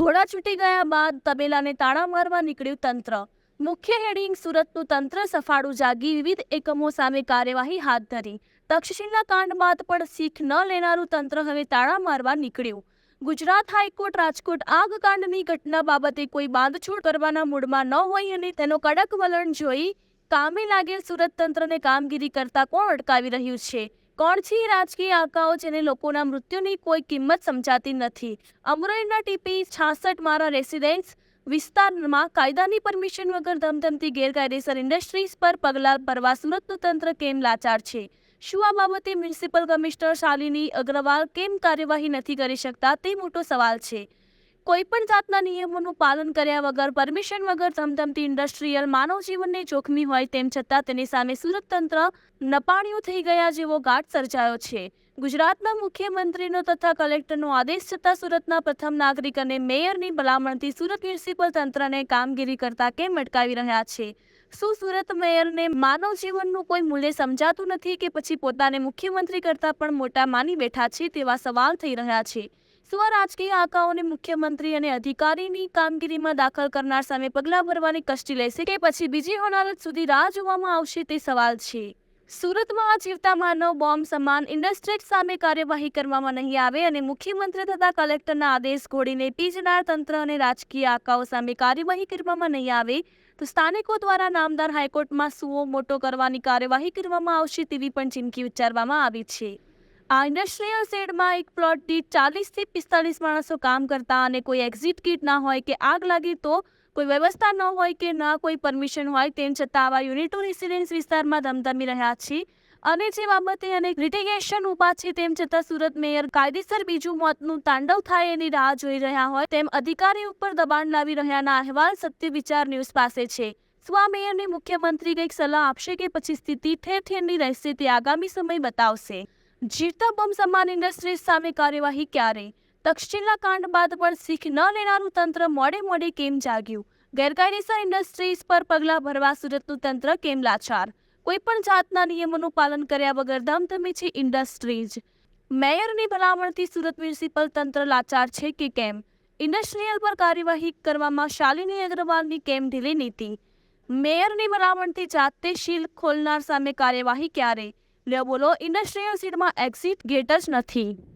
ઘોડા છૂટી ગયા બાદ તબેલાને તાળા મારવા નીકળ્યું તંત્ર. મુખ્ય હેડિંગ સુરતનું તંત્ર સફાળું જાગી વિવિધ એકમો સામે કાર્યવાહી હાથ ધરી. તક્ષશિલા કાંડ બાદ પણ શીખ ન લેનારું તંત્ર હવે તાળા મારવા નીકળ્યું. ગુજરાત હાઈકોર્ટ, રાજકોટ આગ કાંડની ઘટના બાબતે કોઈ બાંધછોડ કરવાના મૂડમાં ન હોય અને તેનો કડક વલણ જોઈ કામે લાગેલ સુરત તંત્રને કામગીરી કરતા કોણ અટકાવી રહ્યું છે? કોણ છે રાજકીય આંકાઓ જેને લોકોના મૃત્યુની કોઈ કિંમત સમજાતી નથી. અમરેલીના ટીપી છાસઠ મારા રેસિડેન્સ વિસ્તારમાં કાયદાની પરમિશન વગર ધમધમતી ગેરકાયદેસર ઇન્ડસ્ટ્રીઝ પર પગલાં ભરવા સુરતનું કેમ લાચાર છે? શું આ બાબતે મ્યુનિસિપલ કમિશનર શાલિની અગ્રવાલ કેમ કાર્યવાહી નથી કરી શકતા? તે મોટો સવાલ છે. કોઈ પણ જાતના નિયમોનું પાલન કર્યા વગર, પરમિશન વગર ધમધમતી ઇન્ડસ્ટ્રીયલ માનવ જીવનને જોખમી હોય તેમ છતાં તેની સામે સુરત તંત્ર નપાણિયું થઈ ગયા જેવો ગાઢ સર્જાયો છે. ગુજરાતના મુખ્યમંત્રીનો તથા કલેક્ટરનો આદેશ છતાં સુરતના પ્રથમ નાગરિક અને મેયરની ભલામણથી સુરત મ્યુનિસિપલ તંત્રને કામગીરી કરતા કેમ અટકાવી રહ્યા છે? શું સુરત મેયરને માનવ જીવનનું કોઈ મૂલ્ય સમજાતું નથી કે પછી પોતાને મુખ્યમંત્રી કરતાં પણ મોટા માની બેઠા છે તેવા સવાલ થઈ રહ્યા છે? શું રાજકીય આંકાઓને મુખ્યમંત્રી અને અધિકારીની કામગીરીમાં દાખલ કરનાર સામે પગલાં ભરવાની કષ્ટી લેશે કે પછી બીજી હોનારત સુધી રાહ જોવામાં આવશે તે સવાલ છે. સુરતમાં જીવતા માનવ બોમ્બ સમાન ઇન્ડસ્ટ્રીઝ સામે કાર્યવાહી કરવામાં નહીં આવે અને મુખ્યમંત્રી તથા કલેક્ટરના આદેશ ઘોડીને પીજનાર તંત્ર અને રાજકીય આંકાઓ સામે કાર્યવાહી કરવામાં નહીં આવે, તો સ્થાનિકો દ્વારા નામદાર હાઈકોર્ટમાં સુઓ મોટો કરવાની કાર્યવાહી કરવામાં આવશે તેવી પણ ચીમકી ઉચ્ચારવામાં આવી છે. આ ઇન્ડસ્ટ્રીયલ શેડમાં એક પ્લોટ દીઠ ચાલીસથી પિસ્તાલીસ માણસો કામ કરતા અને કોઈ એક્ઝિટ કિટ ના હોય કે આગ લાગી તો કોઈ વ્યવસ્થા ન હોય કે ના કોઈ પરમિશન હોય તેમ છતાં આવા યુનિટો રેસિડેન્સ વિસ્તારમાં ધમધમી રહ્યા છે. અને જે બાબતે અનેક લિટિગેશન ઊભા છે તેમ છતાં સુરત મેયર કાયદેસર બીજું મોતનું તાંડવ થાય એની રાહ જોઈ રહ્યા હોય તેમ અધિકારી ઉપર દબાણ લાવી રહ્યાના અહેવાલ સત્ય વિચાર ન્યૂઝ પાસે છે. સ્વા મેયરને મુખ્યમંત્રી કંઈક સલાહ આપશે કે પછી સ્થિતિ ઠેર ઠેરની રહેશે તે આગામી સમય બતાવશે? જીવતા બોમ્બ સમાન ઇન્ડસ્ટ્રીઝ સામે કાર્યવાહી ક્યારે? તક્ષશિલા કાંડ બાદ પણ શીખ ન લેનારું તંત્ર મોડે મોડે કેમ જાગ્યું? ગેરકાયદેસર ઇન્ડસ્ટ્રીઝ પર પગલાં ભરવા સુરતનું તંત્ર કેમ લાચાર? કોઈ પણ જાતના નિયમોનું પાલન કર્યા વગર ધમધમી છે ઇન્ડસ્ટ્રીઝ. મેયરની ભલામણથી સુરત મ્યુનિસિપલ તંત્ર લાચાર છે કે કેમ? ઇન્ડસ્ટ્રીયલ પર કાર્યવાહી કરવામાં શાલિની અગ્રવાલની કેમ ઢીલી નીતિ? મેયરની ભલામણથી જાતે શીલ ખોલનાર સામે કાર્યવાહી ક્યારે? લ્યો બોલો ઇન્ડસ્ટ્રીયલ સીટમાં એક્ઝિટ ગેટ જ નથી.